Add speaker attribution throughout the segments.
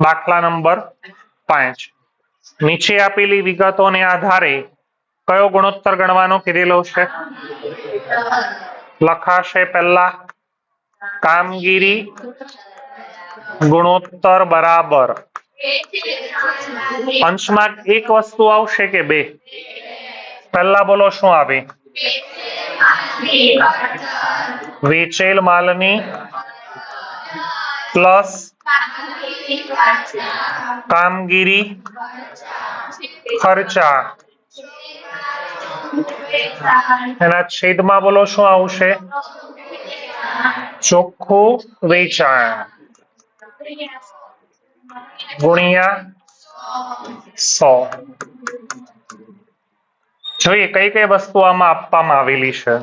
Speaker 1: દાખલા નંબર પાંચ. નીચે આપેલી વિગતોને આધારે કયો ગુણોત્તર ગણવાનો કીધેલો છે? લખાશે પહેલા, કામગીરી ગુણોત્તર બરાબર. અંશમાં એક વસ્તુ આવશે કે બે? પહેલા બોલો શું આવે? વેચેલ માલની પ્લસ કામગીરી ખર્ચા. એના છેદમાં બોલો શું આવશે? ચોખ્ખું વેચાણ. ગુણ્યા સો. જોઈએ કઈ કઈ વસ્તુ આમાં આપવામાં આવેલી છે.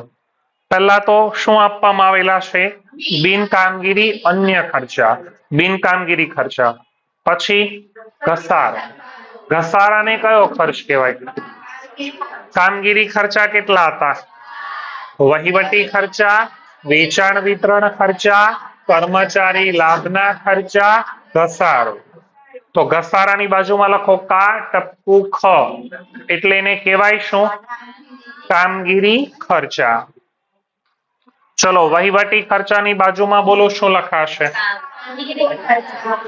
Speaker 1: પહેલા તો શું આપવામાં આવેલા છે? બિન કામગીરી અન્ય ખર્ચા બિન કામગીરી ખર્ચા. પછી ઘસાર. ઘસારાને કયો ખર્ચ કહેવાય? કામગીરી ખર્ચા કેટલા હતા? વહીવટી ખર્ચા, વેચાણ વિતરણ ખર્ચા, કર્મચારી લાભના ખર્ચા, ઘસારો. તો ઘસારાની બાજુમાં લખો કા ટપકુ ખ. એટલે એને કહેવાય શું? કામગીરી ખર્ચા. ચલો, વહીવટી ખર્ચાની બાજુમાં બોલો, શું લખાશે?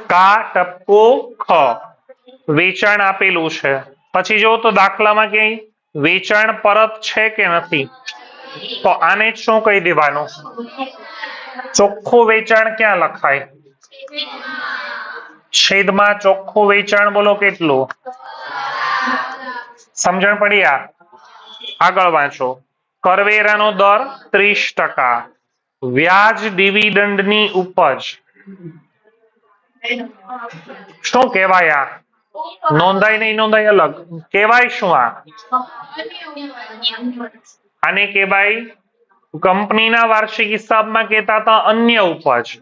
Speaker 1: કા ટપકો ખ. વેચાણ આપેલું છે. પછી જો તો દાખલામાં ક્યાંય, વેચાણ પરત છે કે નથી? તો આને શું કહી દેવાનું? ચોખ્ખું વેચાણ ક્યાં લખાય? છેદમાં ચોખ્ખું વેચાણ બોલો કેટલું? સમજણ પડી આગળ વાંચો. કરવેરાનો દર ત્રીસ ટકા. વ્યાજ ડિવિડન્ડની ઉપજ. શું કહેવાય આ? નોંધાય નહીં, નોંધાય અલગ. કહેવાય શું આ? આને કહેવાય, કંપનીના વાર્ષિક હિસાબમાં કહેતા હતા અન્ય ઉપજ.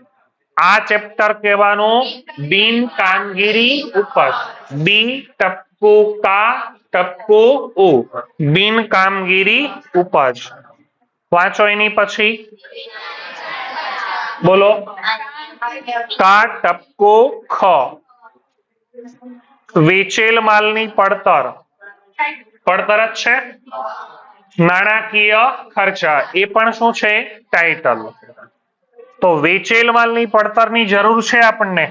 Speaker 1: આ ચેપ્ટર કહેવાનું બિન કામગીરી ઉપજ. બી ટપકુ કા ટપકુ ઉ બિન કામગીરી ઉપજ વાંચો એની પછી બોલો કા ટપકો ખ વેચેલ માલની પડતર પડતર જ છે નાણાકીય ખર્ચા એ પણ શું છે ટાઇટલ તો વેચેલ માલની પડતરની જરૂર છે આપણને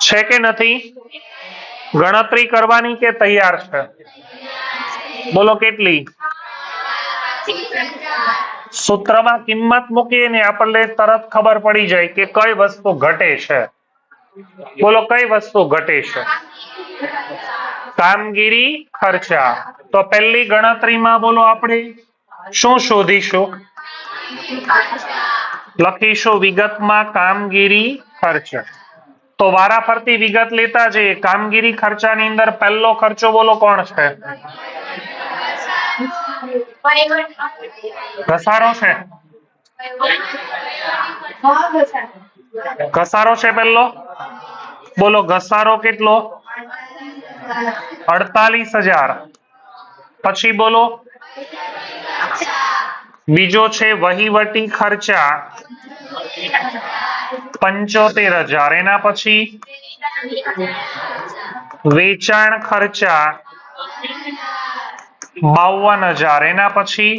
Speaker 1: છે કે નથી ગણતરી કરવાની કે તૈયાર છે? બોલો કેટલી? સૂત્રમાં કિંમત મૂકીએ ને આપણને તરત ખબર પડી જાય કે કઈ વસ્તુ ઘટે છે. બોલો, કઈ વસ્તુ ઘટે છે? કામગીરી, ખર્ચા. તો પહેલી ગણતરીમાં બોલો આપણે. શું શોધીશું? લખીશું વિગતમાં કામગીરી, ખર્ચ. તો વારાફરતી વિગત લેતા જઈએ. કામગીરી ખર્ચાની અંદર પહેલો ખર્ચો બોલો કોણ છે? ઘસારો છે. ઘસારો છે પહેલો? બોલો, ઘસારો કેટલો? અડતાલીસ હજાર. પછી બોલો, બીજો છે વહીવટી ખર્ચા. પંચોતેર હજાર. એના પછી વેચાણ ખર્ચા બાવન હજાર. એના પછી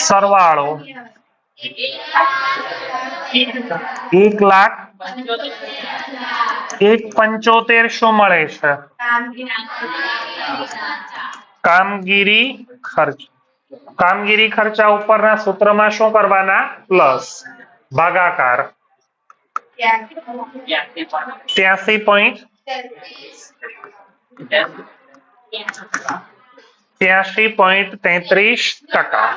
Speaker 1: સરવાળો એક લાખ એક પંચોતેર શું મળે છે? કામગીરી ખર્ચ. કામગીરી ખર્ચા ઉપરના સૂત્રમાં શું કરવાના? Plus. ભાગાકાર ત્યાસી પોઈન્ટ ત્યાસી પોઈન્ટ તેત્રીસ ટકા